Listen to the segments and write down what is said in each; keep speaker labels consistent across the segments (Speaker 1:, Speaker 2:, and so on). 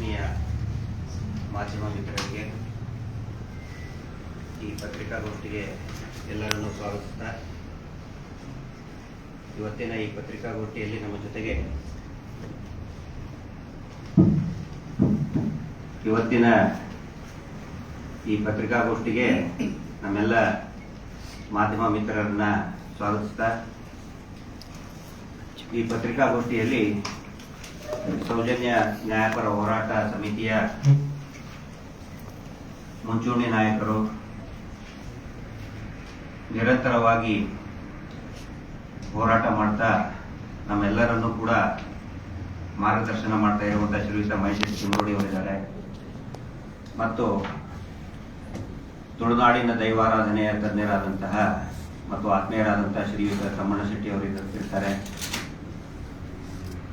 Speaker 1: ಆತ್ಮೀಯ ಮಾಧ್ಯಮ ಮಿತ್ರರಿಗೆ ಈ ಪತ್ರಿಕಾಗೋಷ್ಠಿಗೆ ಎಲ್ಲರನ್ನೂ ಸ್ವಾಗತಿಸ್ತಾ ಇವತ್ತಿನ ಈ ಪತ್ರಿಕಾಗೋಷ್ಠಿಯಲ್ಲಿ ನಮ್ಮ ಜೊತೆಗೆ ಇವತ್ತಿನ ಈ ಪತ್ರಿಕಾಗೋಷ್ಠಿಗೆ ನಮ್ಮೆಲ್ಲ ಮಾಧ್ಯಮ ಮಿತ್ರರನ್ನ ಸ್ವಾಗತಿಸ್ತಾ ಈ ಪತ್ರಿಕಾಗೋಷ್ಠಿಯಲ್ಲಿ ಸೌಜನ್ಯ ನ್ಯಾಯಪರ ಹೋರಾಟ ಸಮಿತಿಯ ಮುಂಚೂಣಿ ನಾಯಕರು ನಿರಂತರವಾಗಿ ಹೋರಾಟ ಮಾಡ್ತಾ ನಮ್ಮೆಲ್ಲರನ್ನೂ ಕೂಡ ಮಾರ್ಗದರ್ಶನ ಮಾಡ್ತಾ ಇರುವಂತಹ ಶ್ರೀಯುತ ಮಹೇಶ್ ಚಿಂಗೋಡಿ ಅವರಿದ್ದಾರೆ. ಮತ್ತು ತುಳುನಾಡಿನ ದೈವಾರಾಧನೆಯ ತಜ್ಞರಾದಂತಹ ಮತ್ತು ಆತ್ಮೀಯರಾದಂತಹ ಶ್ರೀಯುತ ತಮ್ಮಣ್ಣ ಶೆಟ್ಟಿ ಅವರು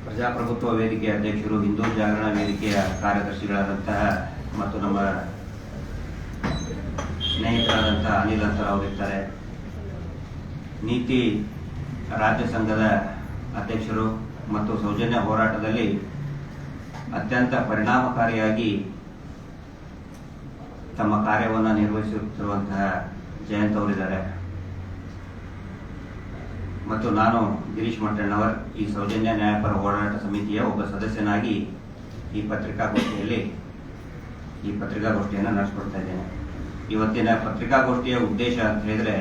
Speaker 1: ಪ್ರಜಾಪ್ರಭುತ್ವ ವೇದಿಕೆಯ ಅಧ್ಯಕ್ಷರು, ಹಿಂದೂ ಜಾಗರಣ ವೇದಿಕೆಯ ಕಾರ್ಯದರ್ಶಿಗಳಾದಂತಹ ಮತ್ತು ನಮ್ಮ ಸ್ನೇಹಿತರಾದಂತಹ ಅನಿಲ್ ಅಂತರ ಅವರಿರ್ತಾರೆ ನೀತಿ ರಾಜ್ಯ ಸಂಘದ ಅಧ್ಯಕ್ಷರು ಮತ್ತು ಸೌಜನ್ಯ ಹೋರಾಟದಲ್ಲಿ ಅತ್ಯಂತ ಪರಿಣಾಮಕಾರಿಯಾಗಿ ತಮ್ಮ ಕಾರ್ಯವನ್ನು ನಿರ್ವಹಿಸುತ್ತಿರುವಂತಹ ಜಯಂತ್ ಅವರಿದ್ದಾರೆ. ಮತ್ತು ನಾನು ಗಿರೀಶ್ ಮಟ್ಟಣ್ಣವರ್, ಈ ಸೌಜನ್ಯ ನ್ಯಾಯಪರ ಹೋರಾಟ ಸಮಿತಿಯ ಒಬ್ಬ ಸದಸ್ಯನಾಗಿ ಈ ಪತ್ರಿಕಾಗೋಷ್ಠಿಯಲ್ಲಿ, ಈ ಪತ್ರಿಕಾಗೋಷ್ಠಿಯನ್ನು ನಡೆಸ್ಕೊಡ್ತಾ ಇದ್ದೇನೆ. ಇವತ್ತಿನ ಪತ್ರಿಕಾಗೋಷ್ಠಿಯ ಉದ್ದೇಶ ಅಂತ ಹೇಳಿದ್ರೆ,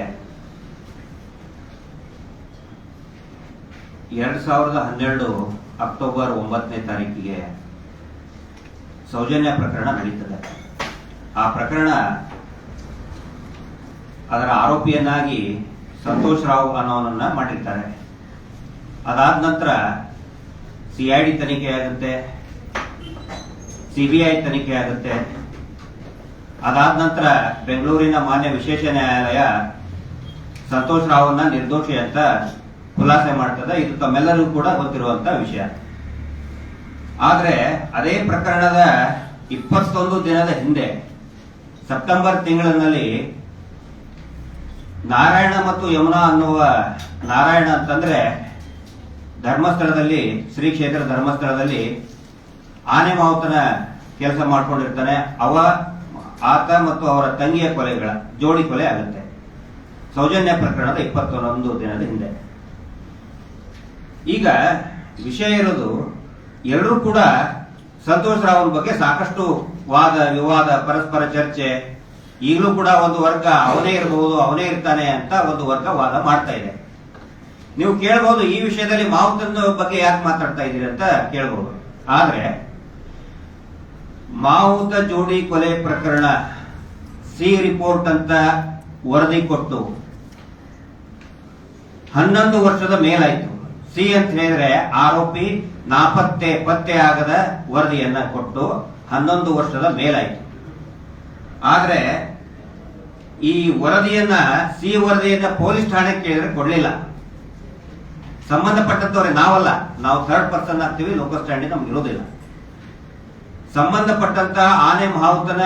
Speaker 1: ಎರಡ್ ಸಾವಿರದ ಹನ್ನೆರಡು ಅಕ್ಟೋಬರ್ ಒಂಬತ್ತನೇ ತಾರೀಕಿಗೆ ಸೌಜನ್ಯ ಪ್ರಕರಣ ನಡೀತದೆ. ಆ ಪ್ರಕರಣ ಅದರ ಆರೋಪಿಯನ್ನಾಗಿ ಸಂತೋಷ್ ರಾವ್ ಅನ್ನೋನನ್ನ ಮಾಡಿರ್ತಾರೆ. ಅದಾದ ನಂತರ ಸಿಐಡಿ ತನಿಖೆ ಆಗುತ್ತೆ ಸಿಬಿಐ ತನಿಖೆ ಆಗುತ್ತೆ. ಅದಾದ ನಂತರ ಬೆಂಗಳೂರಿನ ಮಾನ್ಯ ವಿಶೇಷ ನ್ಯಾಯಾಲಯ ಸಂತೋಷ್ ರಾವ್ನ ನಿರ್ದೋಷಿ ಅಂತ ಖುಲಾಸೆ ಮಾಡ್ತದೆ. ಇದು ತಮ್ಮೆಲ್ಲರಿಗೂ ಕೂಡ ಗೊತ್ತಿರುವಂತ ವಿಷಯ. ಆದ್ರೆ ಅದೇ ಪ್ರಕರಣದ ಇಪ್ಪತ್ತೊಂದು ದಿನದ ಹಿಂದೆ, ಸೆಪ್ಟೆಂಬರ್ ತಿಂಗಳಿನಲ್ಲಿ ನಾರಾಯಣ ಮತ್ತು ಯಮುನಾ ಅನ್ನುವ ನಾರಾಯಣ ಅಂತಂದ್ರೆ ಧರ್ಮಸ್ಥಳದಲ್ಲಿ, ಶ್ರೀ ಕ್ಷೇತ್ರ ಧರ್ಮಸ್ಥಳದಲ್ಲಿ ಆನೆ ಮಾವುತನ ಕೆಲಸ ಮಾಡ್ಕೊಂಡಿರ್ತಾನೆ. ಅವ, ಆತ ಮತ್ತು ಅವರ ತಂಗಿಯ ಕೊಲೆಗಳ ಜೋಡಿ ಕೊಲೆ ಆಗುತ್ತೆ. ಸೌಜನ್ಯ ಪ್ರಕರಣದ ಇಪ್ಪತ್ತೊಂದು ದಿನದ ಹಿಂದೆ. ಈಗ ವಿಷಯ ಇರೋದು ಎಲ್ಲರೂ ಕೂಡ ಸಂತೋಷ್ ರಾವ್ ಬಗ್ಗೆ ಸಾಕಷ್ಟು ವಾದ ವಿವಾದ, ಪರಸ್ಪರ ಚರ್ಚೆ ಈಗಲೂ ಕೂಡ ಒಂದು ವರ್ಗ ಅವನೇ ಇರಬಹುದು, ಅವನೇ ಇರ್ತಾನೆ ಅಂತ ಒಂದು ವರ್ಗ ವಾದ ಮಾಡ್ತಾ ಇದೆ. ನೀವು ಕೇಳಬಹುದು ಈ ವಿಷಯದಲ್ಲಿ ಮಾವುತನ ಬಗ್ಗೆ ಯಾಕೆ ಮಾತಾಡ್ತಾ ಇದ್ದೀರಿ ಅಂತ ಕೇಳಬಹುದು ಆದ್ರೆ, ಮಾವುತ ಜೋಡಿ ಕೊಲೆ ಪ್ರಕರಣ ಸಿ ರಿಪೋರ್ಟ್ ಅಂತ ವರದಿ ಕೊಟ್ಟು ಹನ್ನೊಂದು ವರ್ಷದ ಮೇಲಾಯ್ತು. ಸಿ ಅಂತ ಹೇಳಿದ್ರೆ ಆರೋಪಿ ನಾಪತ್ತೆ ಪತ್ತೆ ಆಗದ ವರದಿಯನ್ನ ಕೊಟ್ಟು ಹನ್ನೊಂದು ವರ್ಷದ ಮೇಲಾಯ್ತು. ಆದ್ರೆ ಈ ವರದಿಯನ್ನ ಸಿ ವರದಿಯನ್ನ ಪೊಲೀಸ್ ಠಾಣೆಗೆ ಕೇಳಿದ್ರೆ ಕೊಡ್ಲಿಲ್ಲ. ಸಂಬಂಧಪಟ್ಟಂತವ್ರೆ ನಾವಲ್ಲ. ನಾವು ಥರ್ಡ್ ಪರ್ಸನ್ ಆಗ್ತೀವಿ ಲೋಕಲ್ ಸ್ಟ್ಯಾಂಡಿಂಗ್ ನಮ್ಗೆ ಇರೋದಿಲ್ಲ. ಸಂಬಂಧಪಟ್ಟಂತ ಆನೆ ಮಹಾವುತನ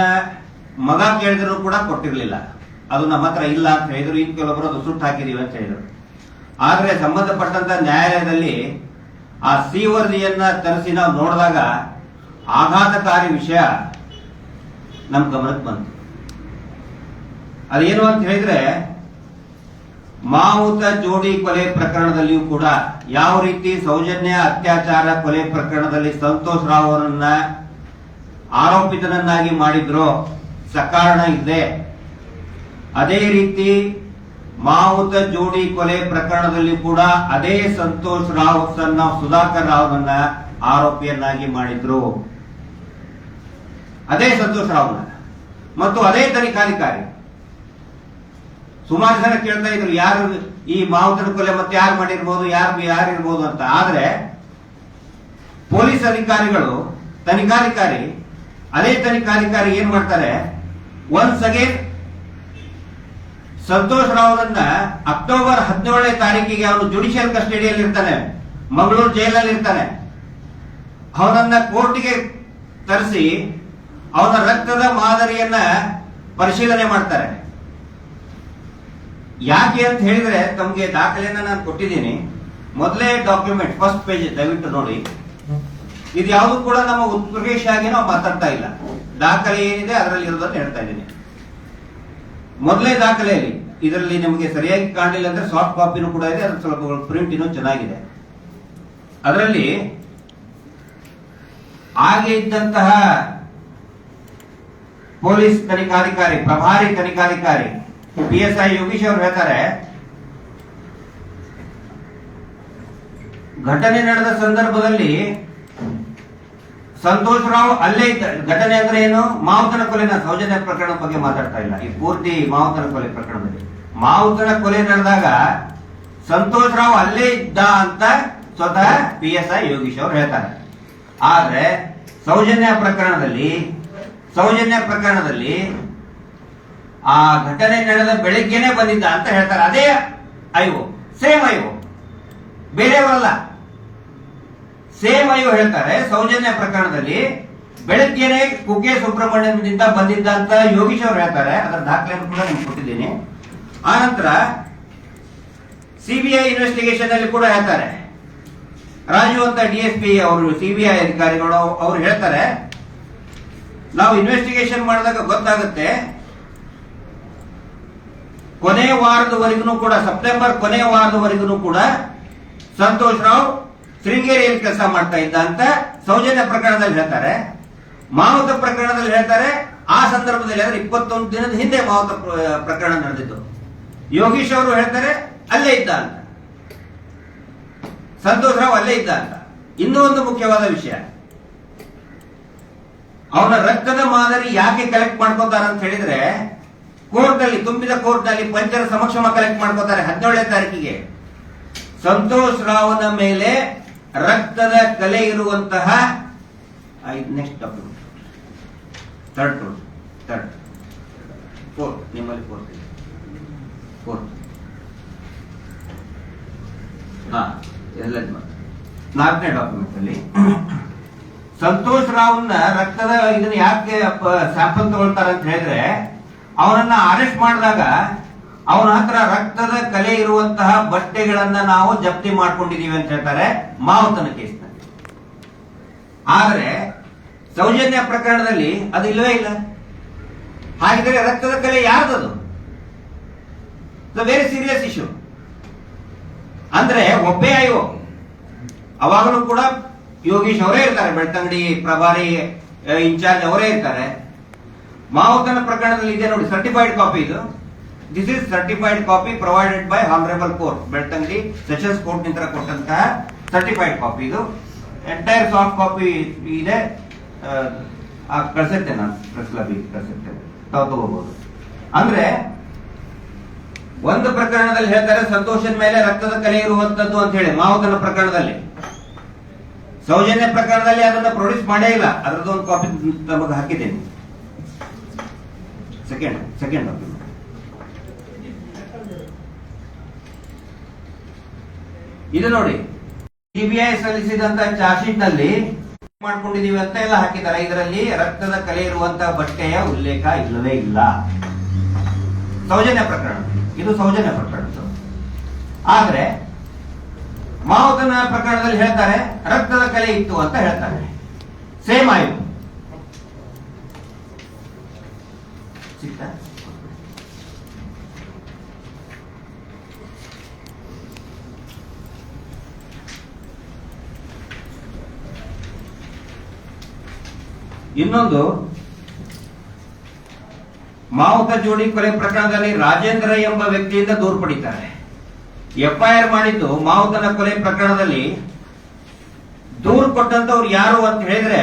Speaker 1: ಮಗ ಕೇಳಿದ್ರು ಕೂಡ ಕೊಟ್ಟಿರಲಿಲ್ಲ. ಅದು ನಮ್ಮ ಹತ್ರ ಇಲ್ಲ ಅಂತ ಹೇಳಿದ್ರು, ಇನ್ ಕೆಲವೊಬ್ಬರು ಅದು ಸುಟ್ಟು ಹಾಕಿದೀವಿ ಅಂತ ಹೇಳಿದ್ರು. ಆದ್ರೆ ಸಂಬಂಧಪಟ್ಟಂತ ನ್ಯಾಯಾಲಯದಲ್ಲಿ ಆ ಸಿ ವರದಿಯನ್ನ ತರಿಸಿ ನಾವು ನೋಡಿದಾಗ ಆಘಾತಕಾರಿ ವಿಷಯ ನಮ್ ಗಮನಕ್ಕೆ ಬಂತು. ಅದೇನು ಅಂತ ಹೇಳಿದ್ರೆ, ಮಾವುತ ಜೋಡಿ ಕೊಲೆ ಪ್ರಕರಣದಲ್ಲಿಯೂ ಕೂಡ ಯಾವ ರೀತಿ ಸೌಜನ್ಯ ಅತ್ಯಾಚಾರ ಕೊಲೆ ಪ್ರಕರಣದಲ್ಲಿ ಸಂತೋಷ್ ರಾವ್ ಅವರನ್ನ ಆರೋಪಿತನನ್ನಾಗಿ ಮಾಡಿದ್ರು ಸಕಾರಣ ಇದೆ ಅದೇ ರೀತಿ ಮಾವುತ ಜೋಡಿ ಕೊಲೆ ಪ್ರಕರಣದಲ್ಲಿ ಕೂಡ ಅದೇ ಸಂತೋಷ್ ರಾವ್ ಸನ್ನ ಸುಧಾಕರ್ ರಾವ್ನನ್ನ ಆರೋಪಿಯನ್ನಾಗಿ ಮಾಡಿದ್ರು. ಅದೇ ಸಂತೋಷ್ ರಾವ್ನ ಮತ್ತು ಅದೇ ತನಿಖಾಧಿಕಾರಿ ಸುಮಾರು ಜನ ಕೇಳ್ತಾ ಇದ್ರು, ಯಾರು ಈ ಮಾವುತನ ಕೊಲೆ ಮತ್ತೆ ಯಾರು ಮಾಡಿರ್ಬೋದು, ಯಾರು ಯಾರಿರ್ಬೋದು ಅಂತ. ಆದ್ರೆ, ಪೊಲೀಸ್ ಅಧಿಕಾರಿಗಳು ತನಿಖಾಧಿಕಾರಿ ಅದೇ ತನಿಖಾಧಿಕಾರಿ ಏನ್ ಮಾಡ್ತಾರೆ? ಒನ್ಸ್ ಅಗೇನ್ ಸಂತೋಷ್ ರಾವ್ರನ್ನ ಅಕ್ಟೋಬರ್ ಹದಿನೇಳನೇ ತಾರೀಕಿಗೆ ಅವನು ಜುಡಿಷಿಯಲ್ ಕಸ್ಟಡಿಯಲ್ಲಿ ಇರ್ತಾನೆ ಮಂಗಳೂರು ಜೈಲಲ್ಲಿ ಇರ್ತಾನೆ ಅವನನ್ನ ಕೋರ್ಟ್ಗೆ ತರಿಸಿ ಅವನ ರಕ್ತದ ಮಾದರಿಯನ್ನ ಪರಿಶೀಲನೆ ಮಾಡ್ತಾರೆ. ಯಾಕೆ ಅಂತ ಹೇಳಿದ್ರೆ ತಮಗೆ ದಾಖಲೆಯನ್ನ ನಾನು ಕೊಟ್ಟಿದ್ದೀನಿ. ಮೊದಲೇ ಡಾಕ್ಯುಮೆಂಟ್ ಫಸ್ಟ್ ಪೇಜ್ ದಯವಿಟ್ಟು ನೋಡಿ. ಇದು ಯಾವುದು ಕೂಡ ನಮ್ಮ ಉತ್ಪ್ರವೇಶ ಆಗಿ ನಾವು ಮಾತಾಡ್ತಾ ಇಲ್ಲ. ದಾಖಲೆ ಏನಿದೆ ಅದರಲ್ಲಿ ಇರೋದನ್ನು ಹೇಳ್ತಾ ಇದ್ದೀನಿ. ಮೊದಲೇ ದಾಖಲೆಯಲ್ಲಿ, ಇದರಲ್ಲಿ ನಿಮಗೆ ಸರಿಯಾಗಿ ಕಾಣಲಿಲ್ಲ ಅಂದ್ರೆ ಸಾಫ್ಟ್ ಕಾಪಿನೂ ಕೂಡ ಇದೆ ಅದ್ರ ಸ್ವಲ್ಪ ಪ್ರಿಂಟ್ ಇನ್ನೂ ಚೆನ್ನಾಗಿದೆ. ಅದರಲ್ಲಿ ಹಾಗೆ ಇದ್ದಂತಹ ಪೊಲೀಸ್ ತನಿಖಾಧಿಕಾರಿ, ಪ್ರಭಾರಿ ತನಿಖಾಧಿಕಾರಿ. ಪಿ ಎಸ್ ಐ ಯೋಗೀಶ್ ಅವರು ಹೇಳ್ತಾರೆ, ಘಟನೆ ನಡೆದ ಸಂದರ್ಭದಲ್ಲಿ ಸಂತೋಷ್ ರಾವ್ ಅಲ್ಲೇ ಇದ್ದ, ಘಟನೆ ಅಂದ್ರೆ ಏನು? ಮಾವುತನ ಕೊಲೆನ ಸೌಜನ್ಯ ಪ್ರಕರಣ ಬಗ್ಗೆ ಮಾತಾಡ್ತಾ ಇಲ್ಲ. ಈ ಪೂರ್ತಿ ಮಾವುತನ ಕೊಲೆ ಪ್ರಕರಣದಲ್ಲಿ. ಮಾವುತನ ಕೊಲೆ ನಡೆದಾಗ ಸಂತೋಷ್ ರಾವ್ ಅಲ್ಲೇ ಇದ್ದ ಅಂತ ಸ್ವತಃ ಪಿ ಎಸ್ ಐ ಯೋಗೀಶ್ ಅವರು ಹೇಳ್ತಾರೆ. ಆದ್ರೆ ಸೌಜನ್ಯ ಪ್ರಕರಣದಲ್ಲಿ ಸೌಜನ್ಯ ಪ್ರಕರಣದಲ್ಲಿ ಆ ಘಟನೆ ನಡೆದ ಬೆಳಿಗ್ಗೆನೆ ಬಂದಿದ್ದ ಅಂತ ಹೇಳ್ತಾರೆ. ಅದೇ I O same I O ಬೇರೆಯವರಲ್ಲ. Same I O ಹೇಳ್ತಾರೆ. ಸೌಜನ್ಯ ಪ್ರಕರಣದಲ್ಲಿ ಬೆಳಗ್ಗೆನೆ ಕುಕ್ಕೆ ಸುಬ್ರಹ್ಮಣ್ಯದಿಂದ ಬಂದಿದ್ದ ಅಂತ ಯೋಗೀಶ್ ಅವರು ಹೇಳ್ತಾರೆ. ಅದರ ದಾಖಲೆಯನ್ನು ಕೂಡ ನಿಮ್ಗೆ ಕೊಟ್ಟಿದ್ದೀನಿ. ಆನಂತರ ಸಿಬಿಐ ಇನ್ವೆಸ್ಟಿಗೇಷನ್ ಅಲ್ಲಿ ಕೂಡ ಹೇಳ್ತಾರೆ. ರಾಜು ಅಂತ ಡಿ ಎಸ್ ಪಿ ಅವರು ಸಿಬಿಐ ಅಧಿಕಾರಿಗಳು ಅವರು ಹೇಳ್ತಾರೆ. ನಾವು ಇನ್ವೆಸ್ಟಿಗೇಷನ್ ಮಾಡಿದಾಗ ಗೊತ್ತಾಗುತ್ತೆ, ಕೊನೆ ವಾರದವರೆಗೂ ಕೂಡ ಸೆಪ್ಟೆಂಬರ್ ಕೊನೆ ವಾರದವರೆಗೂ ಕೂಡ ಸಂತೋಷ್ ರಾವ್ ಶೃಂಗೇರಿಯಲ್ಲಿ ಕೆಲಸ ಮಾಡ್ತಾ ಇದ್ದ ಅಂತ ಸೌಜನ್ಯ ಪ್ರಕರಣದಲ್ಲಿ ಹೇಳ್ತಾರೆ. ಮಾವುತ ಪ್ರಕರಣದಲ್ಲಿ ಹೇಳ್ತಾರೆ, ಆ ಸಂದರ್ಭದಲ್ಲಿ ಅಂದ್ರೆ ಇಪ್ಪತ್ತೊಂದು ದಿನದ ಹಿಂದೆ ಮಾವುತ ಪ್ರಕರಣ ನಡೆದಿತ್ತು. ಯೋಗೀಶ್ ಅವರು ಹೇಳ್ತಾರೆ, ಅಲ್ಲೇ ಇದ್ದ ಅಂತ. ಸಂತೋಷ್ ರಾವ್ ಅಲ್ಲೇ ಇದ್ದ ಅಂತ. ಇನ್ನೂ ಒಂದು ಮುಖ್ಯವಾದ ವಿಷಯ. ಅವನ ರಕ್ತದ ಮಾದರಿ ಯಾಕೆ ಕಲೆಕ್ಟ್ ಮಾಡ್ಕೋತಾರೆ ಅಂತ ಹೇಳಿದ್ರೆ ಕೋರ್ಟ್ ಅಲ್ಲಿ ತುಂಬಿದ ಕೋರ್ಟ್ನಲ್ಲಿ ಪಂಚರ ಸಮಕ್ಷಮ ಕಲೆಕ್ಟ್ ಮಾಡ್ಕೋತಾರೆ ಹದಿನೇಳನೇ ತಾರೀಕಿಗೆ. ಸಂತೋಷ್ ರಾವ್ನ ಮೇಲೆ ರಕ್ತದ ಕಲೆ ಇರುವಂತಹ next document third rule third fourth ನಿಮ್ಮಲ್ಲಿ ಫೋರ್ತ್ ಇದೆ. ಹಾ ಎಲ್ಲ ನಾಲ್ಕನೇ ಡಾಕ್ಯುಮೆಂಟ್ ಅಲ್ಲಿ ಸಂತೋಷ್ ರಾವ್ನ ರಕ್ತದ ಇದನ್ನ ಯಾಕೆ ಸ್ಯಾಂಪಲ್ ತಗೊಳ್ತಾರ ಅಂತ ಹೇಳಿದ್ರೆ, ಅವನನ್ನ ಅರೆಸ್ಟ್ ಮಾಡಿದಾಗ ಅವನ ಹತ್ರ ರಕ್ತದ ಕಲೆ ಇರುವಂತಹ ಬಟ್ಟೆಗಳನ್ನ ನಾವು ಜಪ್ತಿ ಮಾಡ್ಕೊಂಡಿದೀವಿ ಅಂತ ಹೇಳ್ತಾರೆ ಮಾವುತನ ಕೇಸ್ನಲ್ಲಿ. ಆದ್ರೆ ಸೌಜನ್ಯ ಪ್ರಕರಣದಲ್ಲಿ ಅದು ಇಲ್ಲವೇ ಇಲ್ಲ. ಹಾಗಿದ್ರೆ ರಕ್ತದ ಕಲೆ ಯಾರ್ದದು? ವೆರಿ ಸೀರಿಯಸ್ ಇಶ್ಯೂ ಅಂದ್ರೆ ಒಬ್ಬೇ ಆಯೋ ಅವಾಗಲೂ ಕೂಡ ಯೋಗೀಶ್ ಅವರೇ ಇರ್ತಾರೆ, ಬೆಳ್ತಂಗಡಿ ಪ್ರಭಾರಿ ಇನ್ಚಾರ್ಜ್ ಅವರೇ ಇರ್ತಾರೆ. ಮಾವುತನ ಪ್ರಕರಣದಲ್ಲಿ ಇದೆ ನೋಡಿ ಸರ್ಟಿಫೈಡ್ ಕಾಪಿ ಇದು. This is certified copy provided by honourable court Belthangady sessions court ನಿಂತರ ಕೊಟ್ಟಂತಹ ಸರ್ಟಿಫೈಡ್ ಕಾಪಿ ಇದು. ಎಂಟೈರ್ ಸಾಫ್ಟ್ ಕಾಪಿ ಇದೆ. ಕಳಿಸುತ್ತೆ ನಾನು ಪ್ರೆಸ್ ಕ್ಲಬ್ಗೆ ಕಳ್ಸಿರ್ತೇನೆ ತಾವು ತಗೋಬಹುದು ಅಂದ್ರೆ, ಒಂದು ಪ್ರಕರಣದಲ್ಲಿ ಹೇಳ್ತಾರೆ, ಸಂತೋಷದ ಮೇಲೆ ರಕ್ತದ ಕಲೆ ಇರುವಂತದ್ದು ಅಂತ ಹೇಳಿ, ಮಾವುತನ ಪ್ರಕರಣದಲ್ಲಿ. ಸೌಜನ್ಯ ಪ್ರಕರಣದಲ್ಲಿ ಅದನ್ನ ಪ್ರೊಡ್ಯೂಸ್ ಮಾಡೇ ಇಲ್ಲ. ಅದರದ್ದು ಒಂದು ಕಾಪಿ ತಮಗೆ ಹಾಕಿದ್ದೇನೆ. ಸೆಕೆಂಡ್ ಸೆಕೆಂಡ್ ಇದು ನೋಡಿ ಸಿಬಿಐ ಸಲ್ಲಿಸಿದಂತ ಚಾರ್ಜ್ ಶೀಟ್ನಲ್ಲಿ ಮಾಡ್ಕೊಂಡಿದೀವಿ ಅಂತ ಎಲ್ಲ ಹಾಕಿದ್ದಾರೆ. ಇದರಲ್ಲಿ ರಕ್ತದ ಕಲೆ ಇರುವಂತಹ ಬಟ್ಟೆಯ ಉಲ್ಲೇಖ ಇಲ್ಲವೇ ಇಲ್ಲ. ಸೌಜನ್ಯ ಪ್ರಕರಣ. ಇದು ಸೌಜನ್ಯ ಪ್ರಕರಣ. ಆದ್ರೆ ಮಾವುತನ ಪ್ರಕರಣದಲ್ಲಿ ಹೇಳ್ತಾರೆ, ರಕ್ತದ ಕಲೆ ಇತ್ತು ಅಂತ ಹೇಳ್ತಾರೆ. ಸೇಮ್ ಆಯ್ತು. ಇನ್ನೊಂದು, ಮಾವುತ ಜೋಡಿ ಕೊಲೆ ಪ್ರಕರಣದಲ್ಲಿ ರಾಜೇಂದ್ರ ಎಂಬ ವ್ಯಕ್ತಿಯಿಂದ ದೂರು ಪಡಿತಾರೆ. ಎಫ್ಐಆರ್ ಮಾಡಿದ್ದು ಮಾವುತನ ಕೊಲೆ ಪ್ರಕರಣದಲ್ಲಿ. ದೂರು ಕೊಟ್ಟಂತವ್ರು ಯಾರು ಅಂತ ಹೇಳಿದ್ರೆ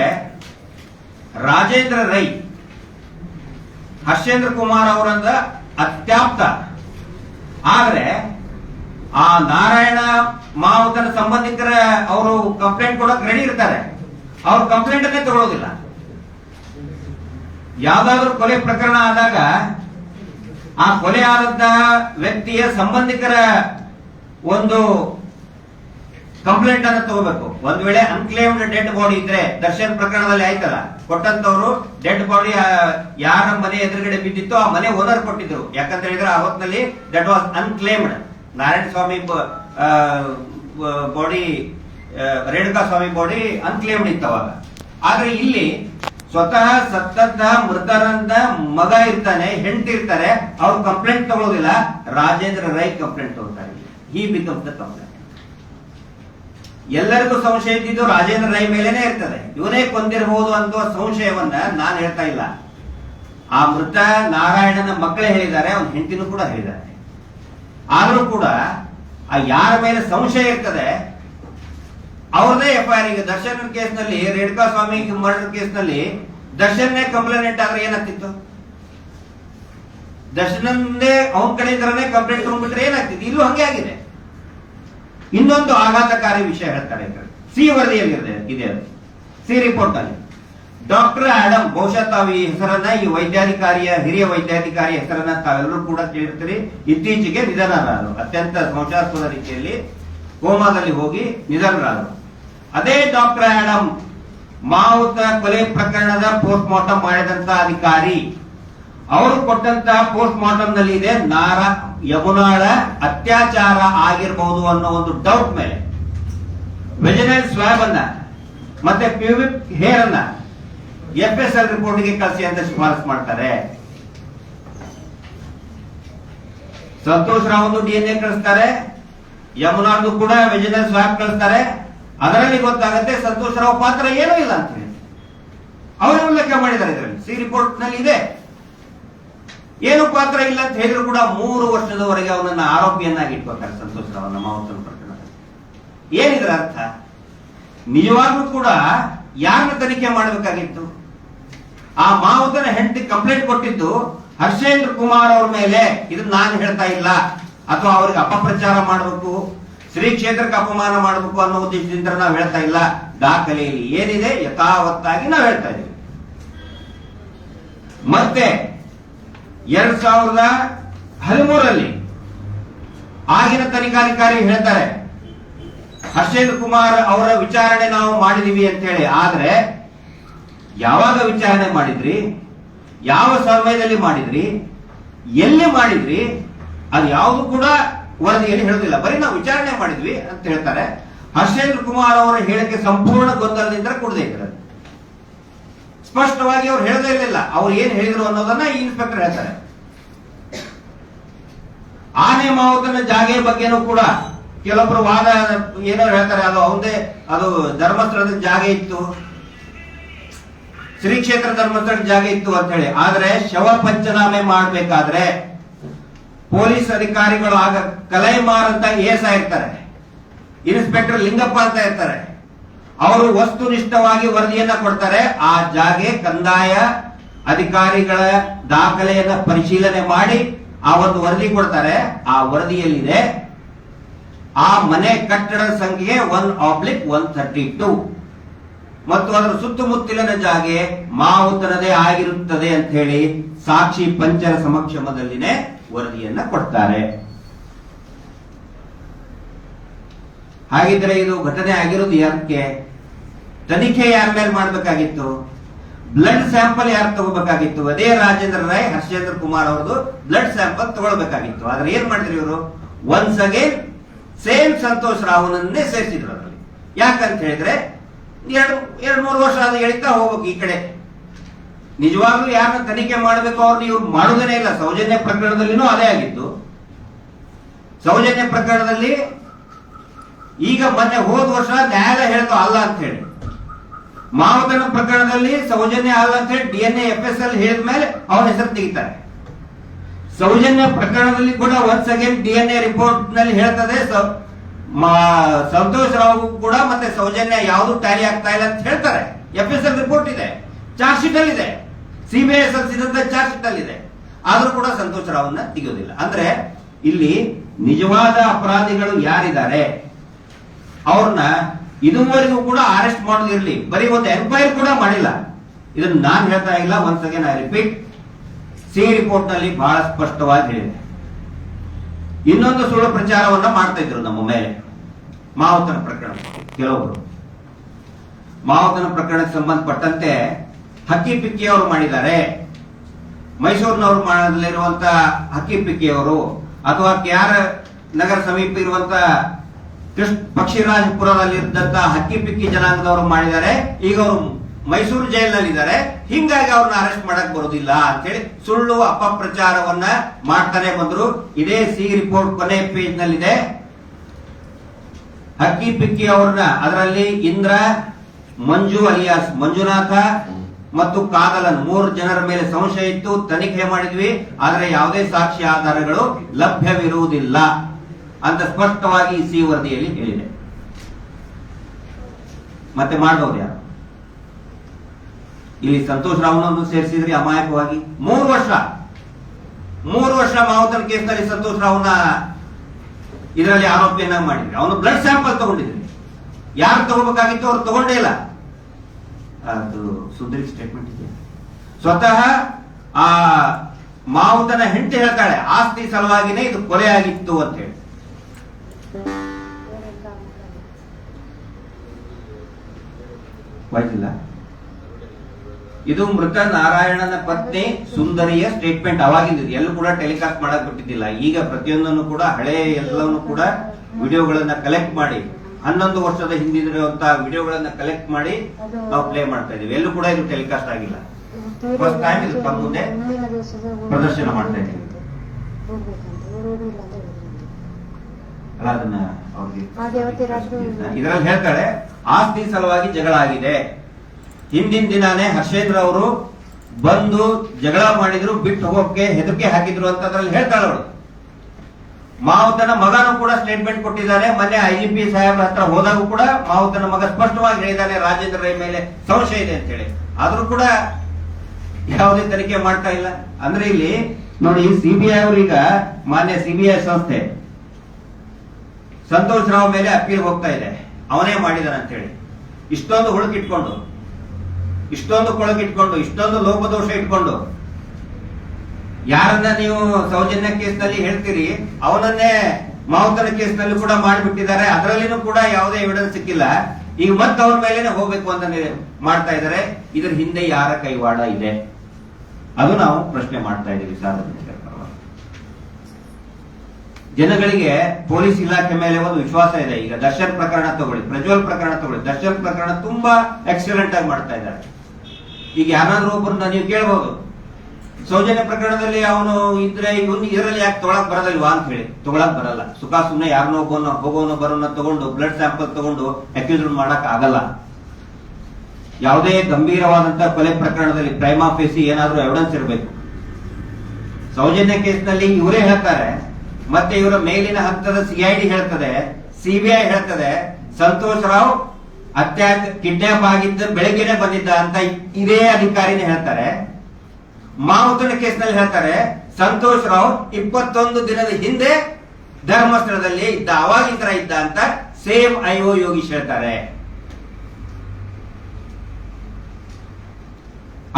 Speaker 1: ರಾಜೇಂದ್ರ ರೈ, ಹರ್ಷೇಂದ್ರ ಕುಮಾರ್ ಅವರಂದ ಅತ್ಯಾಪ್ತ. ಆದ್ರೆ ಆ ನಾರಾಯಣ ಮಾವುತನ ಸಂಬಂಧಿಕರ ಅವರು ಕಂಪ್ಲೇಂಟ್ ಕೊಡಕ್ ರೆಡಿ ಇರ್ತಾರೆ. ಅವ್ರ ಕಂಪ್ಲೇಂಟ್ ಅನ್ನೇ ತಗೊಳ್ಳೋದಿಲ್ಲ ಯಾವ್ದಾದ್ರು ಕೊಲೆ ಪ್ರಕರಣ ಆದಾಗ ಆ ಕೊಲೆ ಆದಂತಹ ವ್ಯಕ್ತಿಯ ಸಂಬಂಧಿಕರ ಒಂದು ಕಂಪ್ಲೇಂಟ್ ಅನ್ನ ತಗೋಬೇಕು. ಒಂದ್ ವೇಳೆ ಅನ್ಕ್ಲೇಮ್ಡ್ ಡೆಡ್ ಬಾಡಿ ಇದ್ರೆ, ದರ್ಶನ್ ಪ್ರಕರಣದಲ್ಲಿ ಆಯ್ತಲ್ಲ? ಕೊಟ್ಟಂತವ್ರು ಡೆಡ್ ಬಾಡಿ ಯಾರ ಮನೆ ಎದುರುಗಡೆ ಬಿದ್ದಿತ್ತು ಆ ಮನೆ ಓನರ್ ಕೊಟ್ಟಿದ್ರು. ಯಾಕಂತ ಹೇಳಿದ್ರೆ ಆ ಹೊತ್ತಿನಲ್ಲಿ that was unclaimed Narayana Swamy body Renuka Swamy body unclaimed ಇತ್ತು ಅವಾಗ. ಆದ್ರೆ ಇಲ್ಲಿ ಸ್ವತಃ ಸತ್ತಂತಹ ಮೃತರಂತ ಮಗ ಇರ್ತಾನೆ, ಹೆಂಡತಿ ಇರ್ತಾರೆ, ಅವ್ರು ಕಂಪ್ಲೇಂಟ್ ತಗೊಳ್ಳೋದಿಲ್ಲ ರಾಜೇಂದ್ರ ರೈ ಕಂಪ್ಲೇಂಟ್ ತಗೋತಾರೆ ಹಿ ಬಿಕಮ್ ದ ಎಲ್ಲರಿಗೂ ಸಂಶಯ ಇದ್ದಿದ್ದು ರಾಜೇಂದ್ರ ರೈ ಮೇಲೇನೆ ಇರ್ತದೆ. ಇವನೇ ಕೊಂದಿರಬಹುದು ಅಂತ ಸಂಶಯವನ್ನ ನಾನು ಹೇಳ್ತಾ ಇಲ್ಲ. ಆ ಮೃತ ನಾರಾಯಣನ ಮಕ್ಕಳೇ ಹೇಳಿದ್ದಾರೆ, ಅವನ ಹೆಂಡತಿನೂ ಕೂಡ ಹೇಳಿದ್ದಾರೆ. ಆದ್ರೂ ಕೂಡ ಆ ಯಾರ ಮೇಲೆ ಸಂಶಯ ಇರ್ತದೆ ಅವ್ರದೇ ಎಫ್ ಐ ಆರ್ ಈಗ ದರ್ಶನ್ ಕೇಸ್ನಲ್ಲಿ ರೇಣುಕಾ ಸ್ವಾಮಿ ಮರ್ಡರ್ ಕೇಸ್ನಲ್ಲಿ ದರ್ಶನ್ನೇ ಕಂಪ್ಲೇಂಟ್ ಆದ್ರೆ ಏನಾಗ್ತಿತ್ತು? ದರ್ಶನಂದೇ ಅವನ ಕಡೆಯಿಂದನೇ ಕಂಪ್ಲೇಂಟ್ ತಗೊಂಡ್ಬಿಟ್ರೆ ಏನಾಗ್ತಿತ್ತು ಇಲ್ಲೂ ಹಂಗೆ ಆಗಿದೆ. ಇನ್ನೊಂದು ಆಘಾತಕಾರಿ ವಿಷಯ ಹೇಳ್ತಾರೆ. ಸಿ ವರದಿಯಲ್ಲಿ ಇದೆ ಸಿ ರಿಪೋರ್ಟ್ ಅಲ್ಲಿ. ಡಾಕ್ಟರ್ ಆಡಮ್ ಬಹುಶಃ ತಾವು ಈ ಹೆಸರನ್ನ, ಈ ವೈದ್ಯಾಧಿಕಾರಿಯ, ಹಿರಿಯ ವೈದ್ಯಾಧಿಕಾರಿ ಹೆಸರನ್ನ ತಾವೆಲ್ಲರೂ ಕೂಡ ಕೇಳಿರ್ತೀರಿ. ಇತ್ತೀಚೆಗೆ ನಿಧನರಾದರು. ಅತ್ಯಂತ ಸಂಶಾಸ್ಪದ ರೀತಿಯಲ್ಲಿ ಕೋಮಾದಲ್ಲಿ ಹೋಗಿ ನಿಧನರಾದರು. ಅದೇ ಡಾಕ್ಟರ್ ಆಡಮ್ ಮಾವುತ ಕೊಲೆ ಪ್ರಕರಣದ ಪೋಸ್ಟ್ ಮಾರ್ಟಮ್ ಮಾಡಿದಂತ ಅಧಿಕಾರಿ ಅವರು ಕೊಟ್ಟಂತ ಪೋಸ್ಟ್ ಮಾರ್ಟಮ್ನಲ್ಲಿ ಇದೆ, ನಾರ ಯಮುನಾಳ ಅತ್ಯಾಚಾರ ಆಗಿರಬಹುದು ಅನ್ನೋ ಒಂದು ಡೌಟ್ ಮೇಲೆ. ವೆಜಿನೈಲ್ ಸ್ವಾಬ್ ಅನ್ನ, ಮತ್ತೆ ಪ್ಯೂಬಿಕ್ ಹೇರ್ ಅನ್ನ ಎಫ್ ಎಸ್ ಎಲ್ ರಿಪೋರ್ಟ್ಗೆ ಕಳಿಸಿ ಅಂತ ಶಿಫಾರಸ್ ಮಾಡ್ತಾರೆ. Santosh Rao D N A ಕಳಿಸ್ತಾರೆ ಯಮುನಾರ್ದು ಕೂಡ ವೆಜಿನೈಲ್ ಸ್ವಾಬ್ ಕಳಿಸ್ತಾರೆ. ಅದರಲ್ಲಿ ಗೊತ್ತಾಗುತ್ತೆ ಸಂತೋಷ್ ರಾವ್ ಪಾತ್ರ ಏನೂ ಇಲ್ಲ ಅಂತ ಅವರು ಲೆಕ್ಕ ಮಾಡಿದ್ದಾರೆ ಇದರಲ್ಲಿ. ಸಿ ರಿಪೋರ್ಟ್ನಲ್ಲಿ ಇದೆ. ಏನು ಪಾತ್ರ ಇಲ್ಲ ಅಂತ ಹೇಳಿದ್ರು ಕೂಡ ಮೂರು ವರ್ಷದವರೆಗೆ ಅವನನ್ನ ಆರೋಪಿಯನ್ನಾಗಿ ಇಟ್ಕೋತಾರೆ ಸಂತೋಷ್ ರಾವ್ ಮಾವತನ ಪ್ರಕರಣದಲ್ಲಿ ಏನಿದ್ರ ಅರ್ಥ? ನಿಜವಾಗ್ಲೂ ಕೂಡ ಯಾರನ್ನ ತನಿಖೆ ಮಾಡಬೇಕಾಗಿತ್ತು? ಆ ಮಾವತನ ಹೆಂಡತಿ ಕಂಪ್ಲೇಂಟ್ ಕೊಟ್ಟಿದ್ದು ಹರ್ಷೇಂದ್ರ ಕುಮಾರ್ ಅವ್ರ ಮೇಲೆ. ಇದನ್ನ ನಾನು ಹೇಳ್ತಾ ಇಲ್ಲ. ಅಥವಾ ಅವ್ರಿಗೆ ಅಪಪ್ರಚಾರ ಮಾಡಬೇಕು ಶ್ರೀ ಕ್ಷೇತ್ರಕ್ಕೆ ಅಪಮಾನ ಮಾಡಬೇಕು ಅನ್ನೋ ಉದ್ದೇಶದಿಂದ ನಾವು ಹೇಳ್ತಾ ಇಲ್ಲ. ದಾಖಲೆಯಲ್ಲಿ ಏನಿದೆ? ಯಥಾವತ್ತಾಗಿ ನಾವು ಹೇಳ್ತಾ ಇದ್ದೀವಿ ಮತ್ತೆ ಎರಡ್ ಸಾವಿರದ ಹದಿಮೂರರಲ್ಲಿ ಆಗಿನ ತನಿಖಾಧಿಕಾರಿ ಹೇಳ್ತಾರೆ, ಹರ್ಷೇಂದ್ರ ಕುಮಾರ್ ಅವರ ವಿಚಾರಣೆ ನಾವು ಮಾಡಿದೀವಿ ಅಂತ ಹೇಳಿ ಆದ್ರೆ, ಯಾವಾಗ ವಿಚಾರಣೆ ಮಾಡಿದ್ರಿ? ಯಾವ ಸಮಯದಲ್ಲಿ ಮಾಡಿದ್ರಿ? ಎಲ್ಲಿ ಮಾಡಿದ್ರಿ? ಅದು ಯಾವುದು ಕೂಡ ವರದಿಯಲ್ಲಿ ಹೇಳುದಿಲ್ಲ ಬರೀ ನಾವು ವಿಚಾರಣೆ ಮಾಡಿದ್ವಿ ಅಂತ ಹೇಳ್ತಾರೆ. ಹರ್ಷೇಂದ್ರ ಕುಮಾರ್ ಅವರ ಹೇಳಿಕೆ ಸಂಪೂರ್ಣ ಗೊಂದಲದಿಂದ ಕೂಡದೇ ಇದ್ದಾರೆ ಸ್ಪಷ್ಟವಾಗಿ ಅವ್ರು ಹೇಳದೇ ಇರಲಿಲ್ಲ. ಅವ್ರು ಏನ್ ಹೇಳಿದ್ರು ಅನ್ನೋದನ್ನ ಈ ಇನ್ಸ್ಪೆಕ್ಟರ್ ಹೇಳ್ತಾರೆ. ಆನೆ ಮಾವುತನ ಜಾಗೆ ಬಗ್ಗೆನೂ ಕೂಡ ಕೆಲವೊಬ್ರು ವಾದ ಏನೋ ಹೇಳ್ತಾರೆ, ಅದು ಅವಂದೇ ಅದು ಧರ್ಮಸ್ಥಳದ ಜಾಗ ಇತ್ತು. ಶ್ರೀ ಕ್ಷೇತ್ರ ಧರ್ಮಸ್ಥಳ ಜಾಗ ಇತ್ತು ಅಂತ ಹೇಳಿ. ಆದ್ರೆ ಶವ ಪಂಚನಾಮೆ ಮಾಡ್ಬೇಕಾದ್ರೆ ಪೊಲೀಸ್ ಅಧಿಕಾರಿಗಳು ಆಗ ಕಲೈಮಾರ್ ಅಂತ ಎಸ್ ಇರ್ತಾರೆ. ಇನ್ಸ್ಪೆಕ್ಟರ್ ಲಿಂಗಪ್ಪ ಅಂತ ಇರ್ತಾರೆ. ಅವರು ವಸ್ತುನಿಷ್ಠವಾಗಿ ವರದಿಯನ್ನ ಕೊಡ್ತಾರೆ, ಆ ಜಾಗೆ ಕಂದಾಯ ಅಧಿಕಾರಿಗಳ ದಾಖಲೆಯನ್ನ ಪರಿಶೀಲನೆ ಮಾಡಿ ಆ ಒಂದು ವರದಿ ಕೊಡ್ತಾರೆ. ಆ ವರದಿಯಲ್ಲಿದೆ, ಆ ಮನೆ ಕಟ್ಟಡ ಸಂಖ್ಯೆ one oblique one thirty two ಮತ್ತು ಅದರ ಸುತ್ತಮುತ್ತಲಿನ ಜಾಗೆ ಮಾವುತನದೇ ಆಗಿರುತ್ತದೆ ಅಂತ ಹೇಳಿ ಸಾಕ್ಷಿ ಪಂಚರ ಸಮಕ್ಷಮದಲ್ಲಿನೇ ವರದಿಯನ್ನ ಕೊಡ್ತಾರೆ. ಹಾಗಿದ್ರೆ ಇದು ಘಟನೆ ಆಗಿರೋದು ಯಾಕೆ? ತನಿಖೆ ಯಾರ ಮೇಲೆ ಮಾಡಬೇಕಾಗಿತ್ತು? ಬ್ಲಡ್ ಸ್ಯಾಂಪಲ್ ಯಾರು ತಗೋಬೇಕಾಗಿತ್ತು? ಅದೇ ರಾಜೇಂದ್ರ ರಾಯ್, ಹರ್ಷೇಂದ್ರ ಕುಮಾರ್ ಅವ್ರದ್ದು ಬ್ಲಡ್ ಸ್ಯಾಂಪಲ್ ತಗೊಳ್ಬೇಕಾಗಿತ್ತು. ಆದ್ರೆ ಏನ್ ಮಾಡಿದ್ರು ಇವರು? ಒನ್ಸ್ ಅಗೇನ್ ಸೇಮ್ ಸಂತೋಷ್ ರಾವ್ನನ್ನೇ ಸೇರಿಸಿದ್ರು ಅದರಲ್ಲಿ. ಯಾಕಂತ ಹೇಳಿದ್ರೆ, ಎರಡು ಎರಡು ಮೂರು ವರ್ಷ ಅದು ಎಳಿತಾ ಹೋಗ್ಬೇಕು ಈ ಕಡೆ. ನಿಜವಾಗ್ಲೂ ಯಾರನ್ನ ತನಿಖೆ ಮಾಡಬೇಕು ಅವ್ರನ್ನ ಇವ್ರು ಮಾಡುವುದೇ ಇಲ್ಲ. ಸೌಜನ್ಯ ಪ್ರಕರಣದಲ್ಲಿನೂ ಅದೇ ಆಗಿತ್ತು. ಸೌಜನ್ಯ ಪ್ರಕರಣದಲ್ಲಿ ಈಗ ಮೊನ್ನೆ ಹೋದ ವರ್ಷ ನ್ಯಾಯಾಲಯ ಹೇಳ್ತು ಅಲ್ಲ ಅಂತ ಹೇಳಿ. ಮಾವತನ ಪ್ರಕರಣದಲ್ಲಿ ಸೌಜನ್ಯ ಅಲ್ಲ ಅಂತ ಹೇಳಿ D N F S L ಹೇಳಿದ ಮೇಲೆ ಅವನ ಹೆಸರು ತೆಗಿತಾರೆ. ಸೌಜನ್ಯ ಪ್ರಕರಣದಲ್ಲಿ ಕೂಡ once again D N A ರಿಪೋರ್ಟ್ನಲ್ಲಿ ಹೇಳ್ತದೆ ಸಂತೋಷ್ ರಾವ್ ಕೂಡ ಮತ್ತೆ ಸೌಜನ್ಯ ಯಾವುದು ಟ್ಯಾಲಿ ಆಗ್ತಾ ಇಲ್ಲ ಅಂತ ಹೇಳ್ತಾರೆ. ಎಫ್ ಎಸ್ ಎಲ್ ರಿಪೋರ್ಟ್ ಇದೆ ಚಾರ್ಜ್ ಶೀಟ್ ಅಲ್ಲಿ ಇದೆ ಸಿಬಿಐ ಸಲ್ಲಿಸಿದಂತ ಚಾರ್ಜ್ ಶೀಟ್ ಅಲ್ಲಿ ಇದೆ ಆದ್ರೂ ಕೂಡ ಸಂತೋಷ್ ರಾವ್ನ ತೆಗೆಯೋದಿಲ್ಲ. ಅಂದ್ರೆ ಇಲ್ಲಿ ನಿಜವಾದ ಅಪರಾಧಿಗಳು ಯಾರಿದ್ದಾರೆ? ಅವ್ರನ್ನ ಇದುವರೆಗೂ ಕೂಡ ಅರೆಸ್ಟ್ ಮಾಡೋದಿರಲಿ ಬರೀ ಒಂದು ಎನ್ಕ್ವೈರಿ ಕೂಡ ಮಾಡಿಲ್ಲ. ಇದನ್ನು ನಾನು ಹೇಳ್ತಾ ಇಲ್ಲ once again I repeat C ರಿಪೋರ್ಟ್ನಲ್ಲಿ ಬಹಳ ಸ್ಪಷ್ಟವಾಗಿ ಹೇಳಿದೆ. ಇನ್ನೊಂದು ಸುಳ್ಳು ಪ್ರಚಾರವನ್ನ ಮಾಡ್ತಾ ಇದ್ರು ನಮ್ಮ ಮೇಲೆ. ಮಾವತನ ಪ್ರಕರಣ. ಕೆಲವರು ಮಾವತನ ಪ್ರಕರಣಕ್ಕೆ ಸಂಬಂಧಪಟ್ಟಂತೆ ಹಕ್ಕಿ ಪಿಕ್ಕಿಯವರು ಮಾಡಿದ್ದಾರೆ. ಮೈಸೂರಿನವರು ಮಾಡಲಿರುವಂತ ಹಕ್ಕಿ ಪಿಕ್ಕಿಯವರು ಅಥವಾ ಕೆ ನಗರ ಸಮೀಪ ಇರುವಂತ ಕೃಷ್ಣ ಪಕ್ಷಿರಾಜಪುರದಲ್ಲಿದ್ದಂತ ಹಕ್ಕಿ ಪಿಕ್ಕಿ ಜನಾಂಗದವರು ಮಾಡಿದ್ದಾರೆ. ಈಗ ಅವರು ಮೈಸೂರು ಜೈಲಿನಲ್ಲಿದ್ದಾರೆ. ಹಿಂಗಾಗಿ ಅವ್ರನ್ನ ಅರೆಸ್ಟ್ ಮಾಡಕ್ ಬರೋದಿಲ್ಲ ಅಂತೇಳಿ ಸುಳ್ಳು ಅಪಪ್ರಚಾರವನ್ನ ಮಾಡ್ತಾನೆ ಬಂದ್ರು. ಇದೇ ಸಿ ರಿಪೋರ್ಟ್ ಕೊನೆ ಪೇಜ್ ನಲ್ಲಿದೆ ಹಕ್ಕಿ ಪಿಕ್ಕಿ ಅವ್ರನ್ನ ಅದರಲ್ಲಿ ಇಂದ್ರ, ಮಂಜು ಅಲಿಯಾಸ್, ಮಂಜುನಾಥ ಮತ್ತು ಕಾಗಲನ್ ಮೂರು ಜನರ ಮೇಲೆ ಸಂಶಯ ಇತ್ತು. ತನಿಖೆ ಮಾಡಿದ್ವಿ. ಆದರೆ ಯಾವುದೇ ಸಾಕ್ಷಿ ಆಧಾರಗಳು ಲಭ್ಯವಿರುವುದಿಲ್ಲ. ಅಂತ ಸ್ಪಷ್ಟವಾಗಿ ಸಿ ವರದಿಯಲ್ಲಿ ಹೇಳಿದೆ. ಮತ್ತೆ ಮಾಡಬಹುದು ಯಾರು? ಇಲ್ಲಿ ಸಂತೋಷ್ ರಾವ್ನನ್ನು ಸೇರಿಸಿದ್ರಿ ಅಮಾಯಕವಾಗಿ ಮೂರು ವರ್ಷ ಮೂರು ವರ್ಷ ಮಾವುತನ ಕೇಸ್ನಲ್ಲಿ ಸಂತೋಷ್ ರಾವ್ನ ಇದರಲ್ಲಿ ಆರೋಪಿಯನ್ನ ಮಾಡಿದ್ರಿ. ಅವನು ಬ್ಲಡ್ ಸ್ಯಾಂಪಲ್ ತಗೊಂಡಿದ್ರಿ ಯಾರು ತಗೋಬೇಕಾಗಿತ್ತು ಅವ್ರು ತಗೊಂಡೇ ಇಲ್ಲ. ಅದು ಸುಂದರಿ ಸ್ಟೇಟ್ಮೆಂಟ್ ಇದೆ ಸ್ವತಃ ಆ ಮಾವುತನ ಹೆಂಡತಿ ಹೇಳ್ತಾಳೆ, ಆಸ್ತಿ ಸಲುವಾಗಿನೇ ಇದು ಕೊಲೆ ಆಗಿತ್ತು ಅಂತ ಹೇಳಿ. ವಾಯ್ಸಿಲ್ಲ ಇದು ಮೃತ ನಾರಾಯಣನ ಪತ್ನಿ ಸುಂದರಿಯ ಸ್ಟೇಟ್ಮೆಂಟ್ ಅವಾಗಿಂದ ಎಲ್ಲೂ ಕೂಡ ಟೆಲಿಕಾಸ್ಟ್ ಮಾಡಕ್ ಬಿಟ್ಟಿದ್ದಿಲ್ಲ. ಈಗ ಪ್ರತಿಯೊಂದನ್ನು ಕೂಡ ಹಳೆ ಎಲ್ಲವನ್ನು ಕೂಡ ವಿಡಿಯೋಗಳನ್ನ ಕಲೆಕ್ಟ್ ಮಾಡಿ ಹನ್ನೊಂದು ವರ್ಷದ ಹಿಂದಿರುವಂತಹ ವಿಡಿಯೋಗಳನ್ನ ಕಲೆಕ್ಟ್ ಮಾಡಿ ನಾವು ಪ್ಲೇ ಮಾಡ್ತಾ ಇದೀವಿ ಎಲ್ಲೂ ಕೂಡ ಇದು ಟೆಲಿಕಾಸ್ಟ್ ಆಗಿಲ್ಲ. ಫಸ್ಟ್ ಟೈಮ್ ಇದು ತಮ್ಮ ಮುಂದೆ ಪ್ರದರ್ಶನ ಮಾಡ್ತಾ ಇದ್ದೀವಿ. ಅಲ್ಲ ಅದನ್ನ ಅವ್ರಿಗೆ ಇದರಲ್ಲಿ ಹೇಳ್ತಾಳೆ ಆಸ್ತಿ ಸಲುವಾಗಿ ಜಗಳ ಆಗಿದೆ. ಹಿಂದಿನ ದಿನಾನೇ ಹರ್ಷೇಂದ್ರ ಅವರು ಬಂದು ಜಗಳ ಮಾಡಿದ್ರು, ಬಿಟ್ಟು ಹೋಗಕ್ಕೆ ಹೆದರಿಕೆ ಹಾಕಿದ್ರು ಅಂತ ಅದ್ರಲ್ಲಿ ಹೇಳ್ತಾಳೆ ಅವಳು. ಮಾವುತನ ಮಗನೂ ಕೂಡ ಸ್ಟೇಟ್ಮೆಂಟ್ ಕೊಟ್ಟಿದ್ದಾನೆ. ಮೊನ್ನೆ ಐ ಜಿ ಪಿ ಸಾಹೇಬ್ರ ಹತ್ರ ಹೋದಾಗೂ ಕೂಡ ಮಾವುತನ ಮಗ ಸ್ಪಷ್ಟವಾಗಿ ಹೇಳಿದ್ದಾನೆ, ರಾಜೇಂದ್ರ ರೈ ಮೇಲೆ ಸಂಶಯ ಇದೆ ಅಂತ ಹೇಳಿ ಆದ್ರೂ ಕೂಡ ಯಾವುದೇ ತನಿಖೆ ಮಾಡ್ತಾ ಇಲ್ಲ. ಅಂದ್ರೆ ಇಲ್ಲಿ ನೋಡಿ ಸಿಬಿಐ ಈಗ ಮಾನ್ಯ ಸಿಬಿಐ ಸಂಸ್ಥೆ ಸಂತೋಷ್ ರಾವ್ ಮೇಲೆ ಅಪೀಲ್ ಹೋಗ್ತಾ ಇದೆ. ಅವನೇ ಮಾಡಿದಾನೆ ಅಂತ ಹೇಳಿ ಇಷ್ಟೊಂದು ಹುಳುಕಿಟ್ಕೊಂಡು, ಇಷ್ಟೊಂದು ಕೊಳಕಿಟ್ಕೊಂಡು, ಇಷ್ಟೊಂದು ಲೋಪದೋಷ ಇಟ್ಕೊಂಡು, ಯಾರನ್ನ ನೀವು ಸೌಜನ್ಯ ಕೇಸ್ನಲ್ಲಿ ಹೇಳ್ತೀರಿ, ಅವನನ್ನೇ ಮಾವುತನ ಕೇಸ್ನಲ್ಲಿ ಕೂಡ ಮಾಡಿಬಿಟ್ಟಿದ್ದಾರೆ. ಅದರಲ್ಲಿನೂ ಕೂಡ ಯಾವುದೇ ಎವಿಡೆನ್ಸ್ ಸಿಕ್ಕಿಲ್ಲ. ಈಗ ಮತ್ತೆ ಅವ್ರ ಮೇಲೇನೆ ಹೋಗ್ಬೇಕು ಅಂತ ಮಾಡ್ತಾ ಇದ್ದಾರೆ. ಇದ್ರ ಹಿಂದೆ ಯಾರ ಕೈವಾಡ ಇದೆ? ಅದು ನಾವು ಪ್ರಶ್ನೆ ಮಾಡ್ತಾ ಇದ್ದೀವಿ ಸಾರ್ವಜನಿಕರ ಪರವಾಗಿ ಜನಗಳಿಗೆ ಪೊಲೀಸ್ ಇಲಾಖೆ ಮೇಲೆ ಒಂದು ವಿಶ್ವಾಸ ಇದೆ. ಈಗ ದರ್ಶನ್ ಪ್ರಕರಣ ತಗೊಳ್ಳಿ, ಪ್ರಜ್ವಲ್ ಪ್ರಕರಣ ತಗೊಳ್ಳಿ. ದರ್ಶನ್ ಪ್ರಕರಣ ತುಂಬಾ ಎಕ್ಸಲೆಂಟ್ ಆಗಿ ಮಾಡ್ತಾ ಇದ್ದಾರೆ. ಈಗ ಯಾರಾದ್ರೂ ಒಬ್ಬರನ್ನ ನೀವು ಕೇಳಬಹುದು ಸೌಜನ್ಯ ಪ್ರಕರಣದಲ್ಲಿ ಅವನು ಇದ್ರೆ ಇವನು ಇದರಲ್ಲಿ ಯಾಕೆ ತೊಗೊಳಕ್ ಬರೋದಿಲ್ವಾ ಅಂತ ಹೇಳಿ. ತೊಗೊಳಕ್ ಬರಲ್ಲ. ಸುಖ ಸುಮ್ಮನೆ ಯಾರನ್ನೋ ಒಬ್ಬನ ಹೋಗೋನ ಬರೋನ ತಗೊಂಡು ಬ್ಲಡ್ ಸ್ಯಾಂಪಲ್ ತಗೊಂಡು ಅಕ್ಯೂಸ್ ಮಾಡಕ್ ಆಗಲ್ಲ. ಯಾವುದೇ ಗಂಭೀರವಾದಂತಹ ಕೊಲೆ ಪ್ರಕರಣದಲ್ಲಿ ಕ್ರೈಮ್ ಆಫೀಸಿ ಏನಾದ್ರೂ ಎವಿಡೆನ್ಸ್ ಇರಬೇಕು. ಸೌಜನ್ಯ ಕೇಸ್ನಲ್ಲಿ ಇವರೇ ಹೇಳ್ತಾರೆ ಮತ್ತೆ ಇವರ ಮೇಲಿನ ಹಂತದ ಸಿಐಡಿ ಹೇಳ್ತದೆ ಸಿಬಿಐ ಹೇಳ್ತದೆ, ಸಂತೋಷ್ ರಾವ್ ಅತ್ಯಾಚ ಕಿಡ್ನಾಪ್ ಆಗಿದ್ದ ಬೆಳಗ್ಗೆನೆ ಬಂದಿದ್ದ ಅಂತ ಇದೇ ಅಧಿಕಾರಿನೇ ಹೇಳ್ತಾರೆ. ಮಾವುತನ ಕೇಸ್ನಲ್ಲಿ ಹೇಳ್ತಾರೆ, ಸಂತೋಷ್ ರಾವ್ ಇಪ್ಪತ್ತೊಂದು ದಿನದ ಹಿಂದೆ ಧರ್ಮಸ್ಥಳದಲ್ಲಿ ಇದ್ದ ಅವಾಗಿನ ಇದ್ದ ಅಂತ ಸೇಮ್ ಐ ಓ ಯೋಗೀಶ್ ಹೇಳ್ತಾರೆ.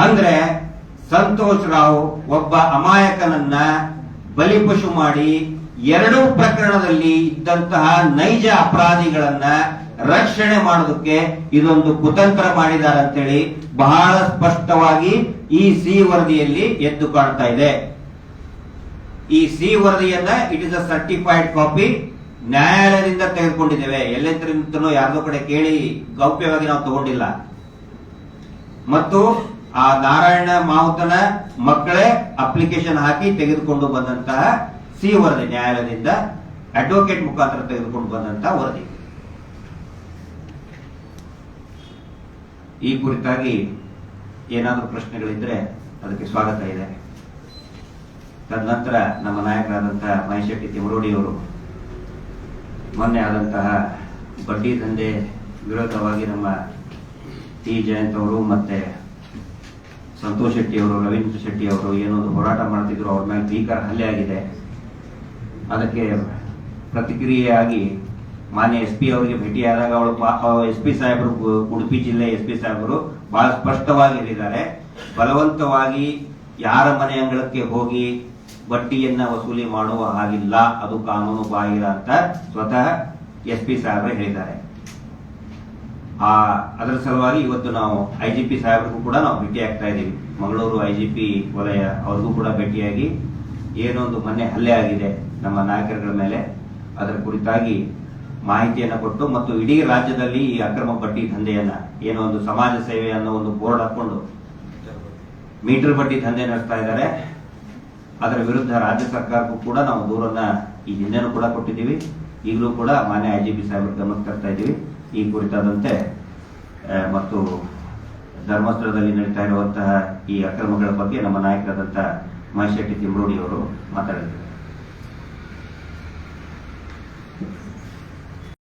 Speaker 1: ಅಂದ್ರೆ ಸಂತೋಷ್ ರಾವ್ ಒಬ್ಬ ಅಮಾಯಕನನ್ನ ಬಲಿಪಶು ಮಾಡಿ ಎರಡೂ ಪ್ರಕರಣದಲ್ಲಿ ಇದ್ದಂತಹ ನೈಜ ಅಪರಾಧಿಗಳನ್ನ ರಕ್ಷಣೆ ಮಾಡೋದಕ್ಕೆ ಇದೊಂದು ಕುತಂತ್ರ ಮಾಡಿದ್ದಾರೆ ಅಂತೇಳಿ ಬಹಳ ಸ್ಪಷ್ಟವಾಗಿ ಈ ಸಿ ವರದಿಯಲ್ಲಿ ಎದ್ದು ಕಾಣ್ತಾ ಇದೆ. ಈ ಸಿ ವರದಿಯನ್ನ it is a certified copy ನ್ಯಾಯಾಲಯದಿಂದ ತೆಗೆದುಕೊಂಡಿದ್ದೇವೆ. ಎಲ್ಲೆಂತರಿಂದನೂ ಯಾರ್ದೋ ಕಡೆ ಕೇಳಿ ಗೌಪ್ಯವಾಗಿ ನಾವು ತಗೊಂಡಿಲ್ಲ. ಮತ್ತು ಆ ನಾರಾಯಣ ಮಾವುತನ ಮಕ್ಕಳೇ ಅಪ್ಲಿಕೇಶನ್ ಹಾಕಿ ತೆಗೆದುಕೊಂಡು ಬಂದಂತಹ ಸಿ ವರದಿ ನ್ಯಾಯಾಲಯದಿಂದ ಅಡ್ವೊಕೇಟ್ ಮುಖಾಂತರ ತೆಗೆದುಕೊಂಡು ಬಂದಂತ ವರದಿ. ಈ ಕುರಿತಾಗಿ ಏನಾದರೂ ಪ್ರಶ್ನೆಗಳಿದ್ರೆ ಅದಕ್ಕೆ ಸ್ವಾಗತ ಇದೆ. ತದನಂತರ ನಮ್ಮ ನಾಯಕರಾದಂತಹ ಮಹೇಶ್ ಶೆಟ್ಟಿ ತಿಮರೋಡಿಯವರು ಮೊನ್ನೆ ಆದಂತಹ ಬಡ್ಡಿ ದಂಧೆ ವಿರೋಧವಾಗಿ ನಮ್ಮ ಟಿ ಜಯಂತ್ ಅವರು ಮತ್ತೆ ಸಂತೋಷ್ ಶೆಟ್ಟಿ ಅವರು, ರವೀಂದ್ರ ಶೆಟ್ಟಿ ಅವರು ಏನೊಂದು ಹೋರಾಟ ಮಾಡ್ತಿದ್ರು, ಅವ್ರ ಮೇಲೆ ಭೀಕರ ಹಲ್ಲೆ ಆಗಿದೆ. ಅದಕ್ಕೆ ಪ್ರತಿಕ್ರಿಯೆಯಾಗಿ ಮಾನ್ಯ ಎಸ್ ಪಿ ಅವರಿಗೆ ಭೇಟಿಯಾದಾಗ ಅವಳು ಎಸ್ ಪಿ ಸಾಹೇಬರು ಉಡುಪಿ ಜಿಲ್ಲೆ ಎಸ್ ಪಿ ಸಾಹೇಬರು ಬಹಳ ಸ್ಪಷ್ಟವಾಗಿ ಹೇಳಿದ್ದಾರೆ. ಬಲವಂತವಾಗಿ ಯಾರ ಮನೆ ಅಂಗಳಕ್ಕೆ ಹೋಗಿ ಬಡ್ಡಿಯನ್ನ ವಸೂಲಿ ಮಾಡುವ ಹಾಗಿಲ್ಲ. ಅದು ಕಾನೂನು ಬಾಹಿರ ಅಂತ ಸ್ವತಃ ಎಸ್ ಪಿ ಸಾಹೇಬರು ಹೇಳಿದ್ದಾರೆ. ಆ, ಅದರ ಸಲುವಾಗಿ ಇವತ್ತು ನಾವು ಐ ಜಿ ಪಿ ಸಾಹೇಬರಿಗೂ ಕೂಡ ನಾವು ಭೇಟಿ ಆಗ್ತಾ ಇದ್ದೀವಿ. ಮಂಗಳೂರು ಐ ಜಿ ಪಿ ವಲಯ ಅವ್ರಿಗೂ ಕೂಡ ಭೇಟಿಯಾಗಿ ಏನೊಂದು ಮೊನ್ನೆ ಹಲ್ಲೆ ಆಗಿದೆ ನಮ್ಮ ನಾಯಕರುಗಳ ಮೇಲೆ. ಅದರ ಕುರಿತಾಗಿ ಮಾಹಿತಿಯನ್ನು ಕೊಟ್ಟು ಮತ್ತು ಇಡೀ ರಾಜ್ಯದಲ್ಲಿ ಈ ಅಕ್ರಮ ಬಡ್ಡಿ ದಂಧೆಯನ್ನ, ಏನೋ ಒಂದು ಸಮಾಜ ಸೇವೆ ಅನ್ನೋ ಒಂದು ಬೋರ್ಡ್ ಹಾಕೊಂಡು ಮೀಟರ್ ಬಡ್ಡಿ ದಂಧೆ ನಡೆಸ್ತಾ ಇದ್ದಾರೆ. ಅದರ ವಿರುದ್ಧ ರಾಜ್ಯ ಸರ್ಕಾರಕ್ಕೂ ಕೂಡ ನಾವು ದೂರನ್ನ ಈ ಹಿಂದೆನೂ ಕೂಡ ಕೊಟ್ಟಿದ್ದೀವಿ. ಈಗಲೂ ಕೂಡ ಮಾನ್ಯ ಐ ಜಿ ಪಿ ಸಾಹೇಬರ ಗಮನಕ್ಕೆ ತರ್ತಾ ಇದ್ದೀವಿ. ಈ ಕುರಿತಾದಂತೆ ಮತ್ತು ಧರ್ಮಸ್ಥಳದಲ್ಲಿ ನಡೀತಾ ಇರುವಂತಹ ಈ ಅಕ್ರಮಗಳ ಬಗ್ಗೆ ನಮ್ಮ ನಾಯಕರಾದಂಥ ಮಹೇಶ್ ಶೆಟ್ಟಿ ಅವರು ಮಾತಾಡಿದ್ದಾರೆ